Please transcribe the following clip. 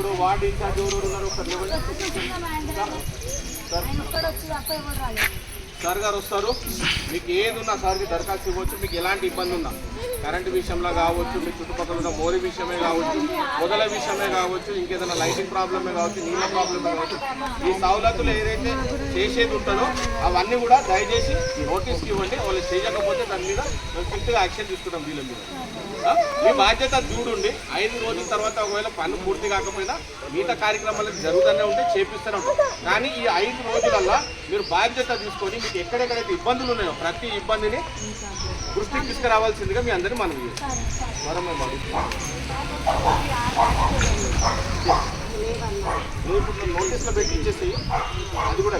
ఇప్పుడు ward incharge ఎవరు ఉన్నారు? సార్ గారు వస్తారు. మీకు ఏది ఉన్నా సార్కి దరఖాస్తు ఇవ్వచ్చు. మీకు ఎలాంటి ఇబ్బంది ఉన్నా. కరెంటు విషయంలో కావచ్చు మీ చుట్టుపక్కల ఉన్న మోరి విషయమే కావచ్చు మొదల విషయమే కావచ్చు ఇంకేదైనా లైటింగ్ ప్రాబ్లమే కావచ్చు నీళ్ళ ప్రాబ్లమే కావచ్చు ఈ సౌలతులు ఏదైతే చేసేది ఉంటుందో అవన్నీ కూడా దయచేసి నోటీస్కి ఇవ్వండి. చేయకపోతే దాని మీద మేము స్ట్రిక్ట్గా యాక్షన్ తీసుకుంటాం వీళ్ళ మీద. మీ బాధ్యత చూడండి. ఐదు రోజుల తర్వాత ఒకవేళ పన్ను పూర్తి కాకపోయినా మిగతా కార్యక్రమాలు జరుగుతూనే ఉంటే చేపిస్తూనే ఉంటాం కానీ ఈ ఐదు రోజులల్లో మీరు బాధ్యత తీసుకొని మీకు ఎక్కడెక్కడైతే ఇబ్బందులు ఉన్నాయో ప్రతి ఇబ్బందిని దృష్టికి తీసుకురావాల్సిందిగా మీ అందరినీ మనం ఇప్పుడు నోటీస్లో పెట్టి అది కూడా